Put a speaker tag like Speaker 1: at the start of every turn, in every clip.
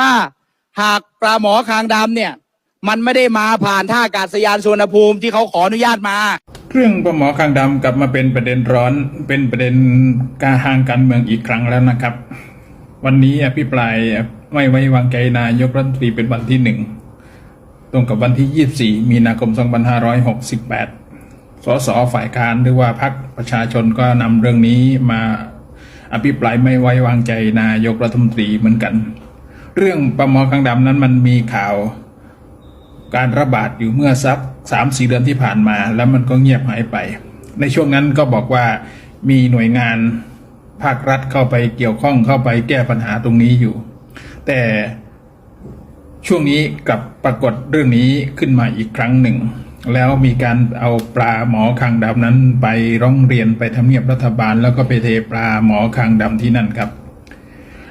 Speaker 1: ว่าหากปลาหมอคางดำเนี่ย มันไม่ได้มาผ่านท่าอากาศยานสุวรรณภูมิที่เขาขออนุญาตมา
Speaker 2: เรื่องปลาหมอคางดำกลับมาเป็นประเด็นร้อนเป็นประเด็นการทางการเมืองอีกครั้งแล้วนะครับ วันนี้อภิปรายไม่ไว้วางใจนายกรัฐมนตรีเป็นวันที่หนึ่งตรงกับวันที่ 24 มีนาคม 2568 สสฝ่ายค้านหรือว่าพรรคประชาชนก็นำเรื่องนี้มาอภิปรายไม่ไว้วางใจนายกรัฐมนตรีเหมือนกัน เรื่องปลาหมอคางดำนั้นมันมีข่าวการระบาดอยู่เมื่อสักสามสี่เดือนที่ผ่านมา แล้วมันก็เงียบหายไป ในช่วงนั้นก็บอกว่ามีหน่วยงานภาครัฐเข้าไปเกี่ยวข้องเข้าไปแก้ปัญหาตรงนี้อยู่ แต่ช่วงนี้กลับปรากฏเรื่องนี้ขึ้นมาอีกครั้งหนึ่ง แล้วมีการเอาปลาหมอคางดำนั้นไปร้องเรียนไปทำเนียบรัฐบาล แล้วก็ไปเทปลาหมอคางดำที่นั่นครับ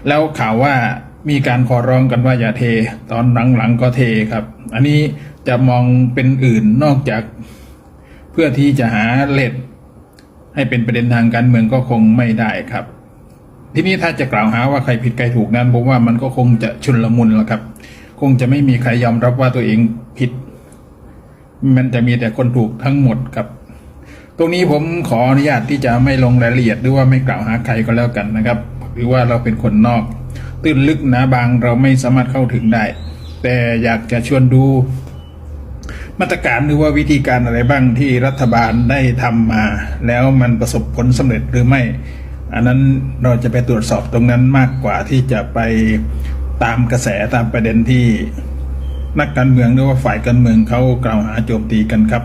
Speaker 2: แล้วข่าวว่า มีการขอร้องกันว่าอย่าเท ตอนหลังๆก็เทครับ อันนี้จะมองเป็นอื่นนอกจาก เพื่อที่จะหาเลดให้เป็นประเด็นทางการเมืองก็คงไม่ได้ครับ ทีนี้ถ้าจะกล่าวหาว่าใครผิดใครถูกนั้นผมว่ามันก็คงจะชุนลมุนแล้วครับ คงจะไม่มีใครยอมรับว่าตัวเองผิด มันจะมีแต่คนถูกทั้งหมดครับ ตรงนี้ผมขออนุญาตที่จะไม่ลงรายละเอียดหรือว่าไม่กล่าวหาใครก็แล้วกันนะครับ หรือว่าเราเป็นคนนอก ตื้นลึกหนาบางเราไม่สามารถเข้าถึงได้ แต่อยากจะชวนดู มาตรการหรือว่าวิธีการอะไรบ้างที่รัฐบาลได้ทำมา แล้วมันประสบผลสำเร็จหรือไม่ อันนั้นเราจะไปตรวจสอบตรงนั้นมากกว่าที่จะไปตามกระแสตามประเด็นที่นักการเมืองหรือว่าฝ่ายการเมืองเขากล่าวหาโจมตีกันครับ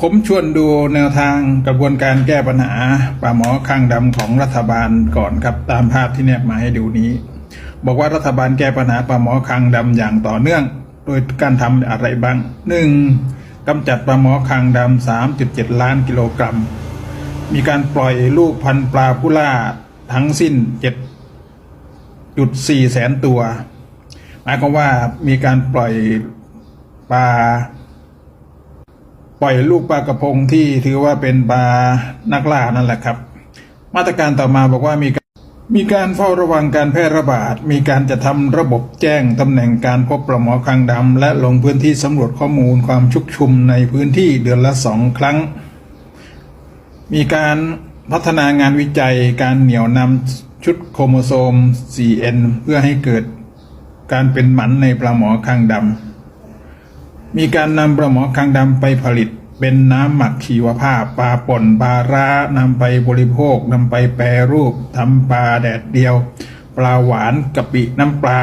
Speaker 2: ผมชวนดูแนวทางกระบวนการแก้ปัญหาป่าหมอข้างดำของรัฐบาลก่อนครับ ตามภาพที่แนบมาให้ดูนี้ บอกว่ารัฐบาลแก้ปัญหาป่าหมอคางดำอย่างต่อเนื่อง โดยการทำอะไรบ้างหนึ่งกำจัดปลาหมอคางดำสามจุดเจ็ดล้านกิโลกรัม มีการปล่อยลูกพันปลาผู้ล่าทั้งสิ้นเจ็ดจุดสี่แสนตัว หมายความว่ามีการปล่อยปลา ปล่อยลูกปลากระพงที่ถือว่าเป็นปลานักล่านั่นแหละครับ มาตรการต่อมาบอกว่ามีการมีการเฝ้าระวังการแพร่ระบาด มีการจะทำระบบแจ้งตำแหน่งการพบปลาหมอคางดำและลงพื้นที่สำรวจข้อมูลความชุกชุมในพื้นที่เดือนละสองครั้ง มีการพัฒนางานวิจัยการเหนี่ยวนำชุดโครโมโซม 4N เพื่อให้เกิดการเป็นหมันในปลาหมอคางดำ มีการนำปลาหมอคางดำไปผลิต เป็นน้ำหมักชีวภาพ ปลาป่นปลาร้านำไปบริโภคนำไปแปรรูปทำปลาแดดเดียว ปลาหวานกะปิน้ำปลา